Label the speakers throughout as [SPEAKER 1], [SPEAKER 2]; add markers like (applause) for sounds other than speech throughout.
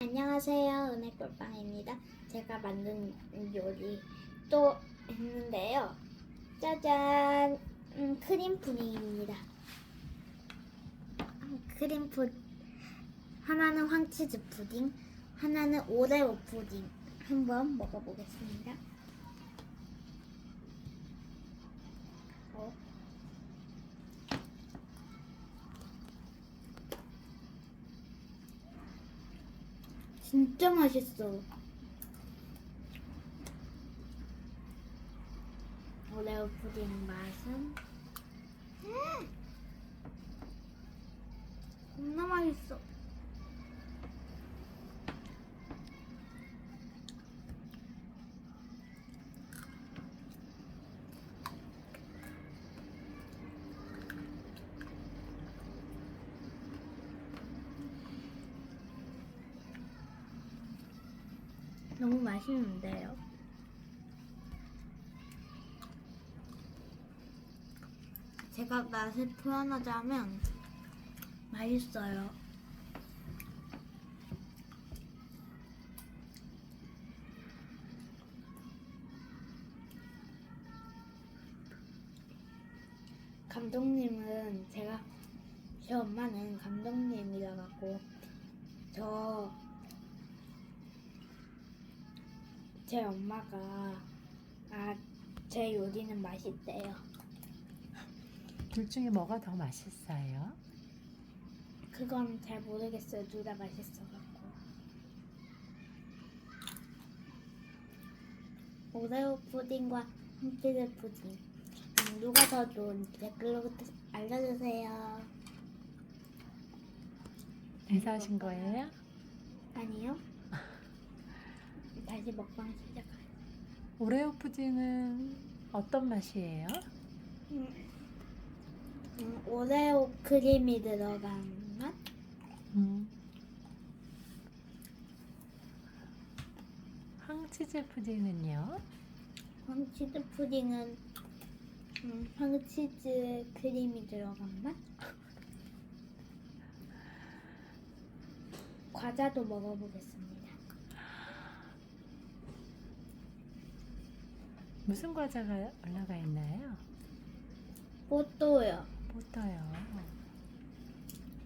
[SPEAKER 1] 안녕하세요. 은혜꿀빵입니다. 제가 만든 요리 또 했는데요. 짜잔! 음, 크림 푸딩입니다. 음, 크림 푸 하나는 황치즈 푸딩, 하나는 오레오 푸딩. 한번 먹어보겠습니다. 진짜 맛있어. 오레오 푸딩 맛은 음! 겁나 맛있어. 너무 맛있는데요. 제가 맛을 표현하자면 맛있어요. 감독님은 제가 제 엄마는 감독님이라 갖고 저 제 엄마가 아 제 요리는 맛있대요.
[SPEAKER 2] 둘 중에 뭐가 더 맛있어요?
[SPEAKER 1] 그건 잘 모르겠어요. 둘 다 맛있어 갖고. 오레오 푸딩과 황치즈 푸딩. 음, 누가 더 좋은지 댓글로 알려주세요.
[SPEAKER 2] 인사하신 거예요?
[SPEAKER 1] 아니요. 다시 먹방 시작해요.
[SPEAKER 2] 오레오 푸딩은 어떤 맛이에요?
[SPEAKER 1] 음, 음, 오레오 크림이 들어간 맛?
[SPEAKER 2] 음. 황치즈 푸딩은요?
[SPEAKER 1] 황치즈 푸딩은 음, 황치즈 크림이 들어간 맛? (laughs) 과자도 먹어보겠습니다.
[SPEAKER 2] 무슨 과자가 올라가 있나요?
[SPEAKER 1] 뽀또요.
[SPEAKER 2] 포도요.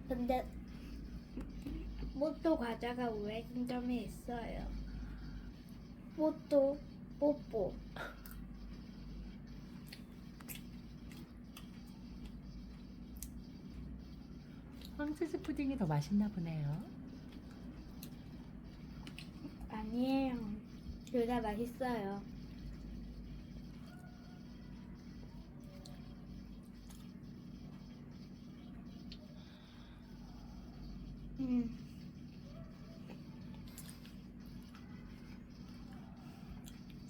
[SPEAKER 1] 근데 뽀또 과자가 우회전점에 있어요. 뽀또 뽀뽀.
[SPEAKER 2] 황치즈 푸딩이 더 맛있나 보네요.
[SPEAKER 1] 아니에요. 둘 다 맛있어요. 음.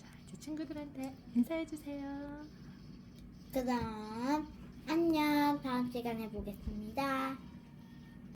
[SPEAKER 2] 자, 이제 친구들한테 인사해 주세요.
[SPEAKER 1] 그럼 안녕. 다음 시간에 보겠습니다.